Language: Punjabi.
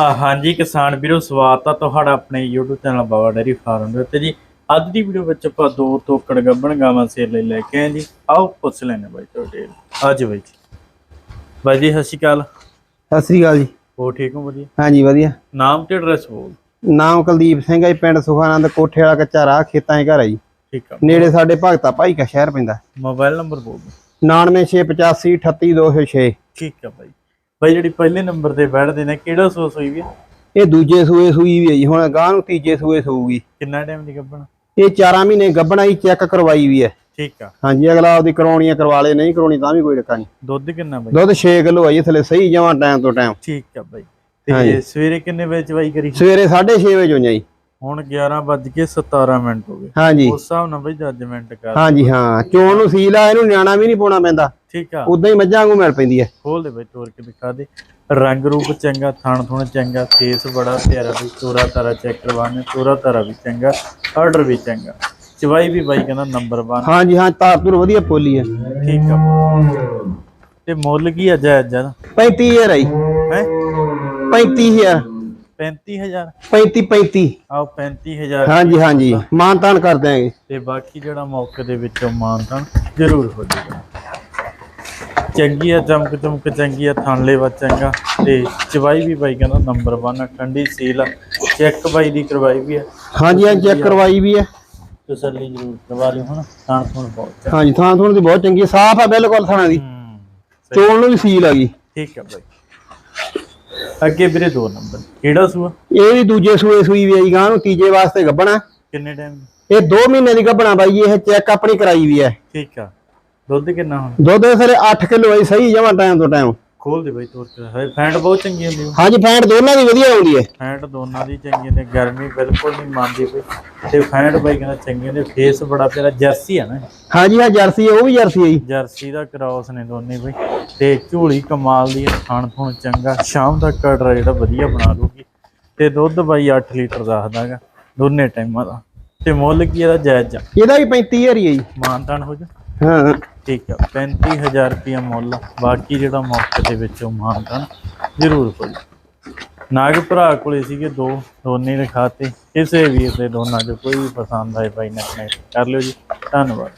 ਹਾਂਜੀ ਕਿਸਾਨ ਵੀਰੋ ਸਵਾਗਤ ਆ ਤੁਹਾਡਾ ਆਪਣੇ YouTube channel Baba dairy farm ਦੇ ਉੱਤੇ ਜੀ। ਅੱਜ ਦੀ ਵੀਡੀਓ ਵਿੱਚ ਆਪਾਂ ਦੋ ਤੋਕੜ ਗੱਬਣ ਗਾਵਾਂ ਸੇਲ ਲਈ ਲੈ ਕੇ ਆਏ ਜੀ। ਆਓ ਪੁੱਛ ਲੈਣੇ ਬਾਈ ਤੁਹਾਡੇ ਅੱਜ ਬਾਈ ਜੀ। ਬਾਈ ਜੀ ਸਤਿ ਸ਼੍ਰੀ ਅਕਾਲ। ਸਤਿ ਸ੍ਰੀ ਅਕਾਲ ਜੀ। ਹੋ ਠੀਕ ਹੋ ਵਧੀਆ? ਹਾਂਜੀ ਵਧੀਆ। ਨਾਮ ਤੇ ਐਡਰੈਸ ਬੋਲ। ਨਾਮ ਕੁਲਦੀਪ ਸਿੰਘ ਹੈ ਪਿੰਡ ਸੁਖਾਨੰਦ ਕੋਠੇ ਵਾਲਾ ਕੱਚਾ ਰਾਹ ਖੇਤਾਂ 'ਚ ਘਰ ਹੈ ਜੀ। ਠੀਕ ਆ। ਨੇੜੇ ਸਾਡੇ ਭਗਤਾ ਭਾਈ ਕਾ ਸ਼ਹਿਰ ਪੈਂਦਾ। ਮੋਬਾਈਲ ਨੰਬਰ ਬੋਲ ਦਿਓ। 99685 38206 ਠੀਕ ਆ ਬਾਈ ਬਾਈ ਜਿਹੜੀ ਪਹਿਲੇ ਨੰਬਰ ਤੇ ਬੈਠਦੇ ਨੇ ਕਿਹੜਾ ਸੋਸ ਹੋਈ ਵੀ ਆ? ਇਹ ਦੂਜੇ ਸੂਏ ਸੂਈ ਵੀ ਹੈ ਜੀ ਹੁਣ ਗਾਂ ਨੂੰ ਤੀਜੇ ਸੂਏ ਸੂਗੀ ਕਿੰਨਾ ਟਾਈਮ ਦੀ ਗੱਬਣ ਇਹ 4 ਮਹੀਨੇ ਗੱਭਣਾ ਹੀ ਚੈੱਕ ਕਰਵਾਈ ਵੀ ਹੈ ਠੀਕ ਆ। ਹਾਂਜੀ ਅਗਲਾ ਆਪਦੀ ਕਰਾਉਣੀ ਹੈ ਕਰਵਾ ਲੇ ਨਹੀਂ ਕਰਾਉਣੀ ਤਾਂ ਵੀ ਕੋਈ ਡੱਕਾ ਨਹੀਂ। ਦੁੱਧ ਕਿੰਨਾ ਬਾਈ? ਦੁੱਧ 6 ਕਿਲੋ ਹੈ ਜੀ ਥਲੇ ਸਹੀ ਜਮਾ ਟਾਈਮ ਤੋਂ ਟਾਈਮ ਠੀਕ ਆ ਬਾਈ। ਤੇ। ਸਵੇਰੇ ਕਿੰਨੇ ਵਜੇ ਚਵਾਈ ਕਰੀ? ਸਵੇਰੇ 6:30 ਵਜੇ ਹੋਈਆਂ ਜੀ। ਹੁਣ 11 ਵੱਜ ਕੇ 17 ਮਿੰਟ ਹੋ ਗਏ। ਹਾਂਜੀ। ਉਸ ਹਿਸਾਬ ਨਾਲ ਬਈ ਜੱਜਮੈਂਟ ਕਰ ਹਾਂਜੀ ਹਾਂ ਚੋਣ ਨੂੰ ਸੀਲ ਆ ਇਹਨੂੰ ਨਿਆਣਾ ਵੀ ਨਹੀਂ ਪਾਉਣਾ ਪੈਂਦਾ। ਠੀਕ ਆ। ਉਦਾਂ ਹੀ ਮੱਝਾਂ ਵਾਂਗੂ ਮਿਲ ਪੈਂਦੀ ਹੈ ਖੋਲ ਦੇ ਬਈ ਤੋਰ ਕੇ ਦਿਖਾ ਦੇ। ਰੰਗ ਰੂਪ ਚੰਗਾ ਥਣ ਥੁਣ ਚੰਗਾ ਫੇਸ ਬੜਾ ਪਿਆਰਾ ਬਈ ਤੋਰਾ ਤਾਰਾ ਚੈੱਕ ਕਰਵਾਣੇ ਤੋਰਾ ਤਾਰਾ ਵੀ ਚੰਗਾ ਆਰਡਰ ਵੀ ਚੰਗਾ। ਚਵਾਈ ਵੀ ਬਾਈ ਕਹਿੰਦਾ ਨੰਬਰ 1 ਹਾਂਜੀ ਹਾਂ ਤਾਰ ਤੁਰ ਵਧੀਆ ਪੋਲੀ ਹੈ ਠੀਕ ਆ। ਤੇ ਮੁੱਲ ਕੀ ਆ ਜਾਇਜ਼ ਜਦ 35000 ਆਈ ਹੈ? 35000 35000 35 35 ਆਓ 35000 ਹਾਂਜੀ ਹਾਂਜੀ। ਮਾਨਤਾਨ ਕਰ ਦਿਆਂਗੇ। ਤੇ ਬਾਕੀ ਜਿਹੜਾ ਮੌਕੇ ਦੇ ਵਿੱਚੋਂ ਮਾਨਤਨ ਜ਼ਰੂਰ ਹੋ ਜਾਏਗਾ ਚੰਗੀ ਆ ਚਮਕ ਚਮਕ ਚੰਗੀ ਆ ਥਾਂਲੇ ਵਾ ਚੰਗਾ। ਤੇ ਚਵਾਈ ਵੀ ਬਾਈ ਕਹਿੰਦਾ ਨੰਬਰ 1 ਠੰਡੀ ਸੀਲ ਆ। ਚੈੱਕ ਬਾਈ ਦੀ ਕਰਵਾਈ ਵੀ ਆ। ਹਾਂਜੀ ਹਾਂ ਚੈੱਕ ਕਰਵਾਈ ਵੀ ਹੈ ਤਸੱਲੀ ਜ਼ਰੂਰ ਕਰਵਾ ਲਿਓ ਹਨਾ? ਥਾਣ ਥੁਣ ਬਹੁਤ। ਹਾਂਜੀ ਥਾਂ ਥੋਣ ਦੀ ਬਹੁਤ ਚੰਗੀ ਸਾਫ਼ ਆ ਬਿਲਕੁਲ ਥਾਣਾ ਦੀ। ਚੋਣ ਨੂੰ ਵੀ ਸੀਲ ਆ ਗਈ ਠੀਕ ਆ ਬਾਈ। ਅੱਗੇ ਵੀਰੇ ਦੋ ਨੰਬਰ ਕਿਹੜਾ ਸੂਆ? ਇਹ ਵੀ ਦੂਜੇ ਸੂਏ ਸੂਈ ਵੀ ਆਈ ਗਾਂ ਨੂੰ ਤੀਜੇ ਵਾਸਤੇ ਗੱਬਣਾ ਕਿੰਨੇ ਟਾਈਮ ਇਹ 2 ਮਹੀਨੇ ਦੀ ਗੱਬਣਾ ਬਾਈ ਇਹ ਚੈੱਕ ਆਪਣੀ ਕਰਾਈ ਵੀ ਹੈ ਠੀਕ ਆ। ਦੁੱਧ ਕਿੰਨਾ ਹੁਣ? ਦੁੱਧ ਸਾਰੇ 8 ਕਿਲੋ ਆਈ ਸਹੀ ਜਮਾ ਟਾਈਮ ਤੋਂ ਟਾਈਮ ਖੋਲ ਦੇ ਬਾਈ ਤੋਰ ਕੇ। ਹੈ ਫੈਂਟ ਬਹੁਤ ਚੰਗੀ ਹੁੰਦੀ ਆ। ਹਾਂਜੀ ਫੈਂਟ ਦੋਨਾਂ ਦੀ ਵਧੀਆ ਆਉਂਦੀ ਹੈ। ਫੈਂਟ ਦੋਨਾਂ ਦੀ ਚੰਗੀ ਨੇ ਗਰਮੀ ਬਿਲਕੁਲ ਨਹੀਂ ਮੰਨਦੀ ਪਈ ਤੇ ਫੈਂਟ ਬਾਈ ਕਹਿੰਦਾ ਚੰਗੇ ਨੇ ਫੇਸ ਬੜਾ ਪਿਆਰਾ ਜਰਸੀ ਆ ਨਾ। ਹਾਂਜੀ ਹਾਂ ਜਰਸੀ ਹੈ, ਉਹ ਵੀ ਜਰਸੀ ਹੈ ਜੀ। ਜਰਸੀ ਦਾ ਕ੍ਰਾਸ ਨੇ ਦੋਨੇ ਬਈ। ਤੇ ਝੂਲੀ ਕਮਾਲ ਦੀ ਖਾਣ ਥੁਣ ਚੰਗਾ। ਸ਼ਾਮ ਦਾ ਕਟਰਾ ਜਿਹੜਾ ਵਧੀਆ ਬਣਾ ਲੂਗੀ ਤੇ ਦੁੱਧ ਬਾਈ 8 ਲੀਟਰ ਦੱਸਦਾਗਾ ਦੋਨੇ ਟਾਈਮਾਂ ਦਾ। ਤੇ ਮੁੱਲ ਕੀ ਇਹਦਾ? ਜਾਇਜ਼ ਆ। ਇਹਦਾ ਵੀ 35000 ਹੀ ਹੈ ਜੀ। ਮਾਨਤਾਨ ਹੋ ਜਾ। ਹਾਂ। ਠੀਕ ਆ 35000 ਰੁਪਇਆ ਮੁੱਲ ਬਾਕੀ ਜਿਹੜਾ ਮੌਕੇ ਦੇ ਵਿੱਚੋਂ ਮਾਨਤਾਨ ਜ਼ਰੂਰ ਹੋ ਨਾਗ ਭਰਾ ਕੋਲੇ ਸੀਗੇ ਦੋ, ਦੋਨੇ ਰਖਾਤੇ ਕਿਸੇ ਵੀ ਦੇ ਦੋਨਾਂ ਚੋਂ ਕੋਈ ਵੀ ਪਸੰਦ ਆਏ ਭਾਈ ਨੇ ਕਰ ਲਿਓ ਜੀ। ਧੰਨਵਾਦ।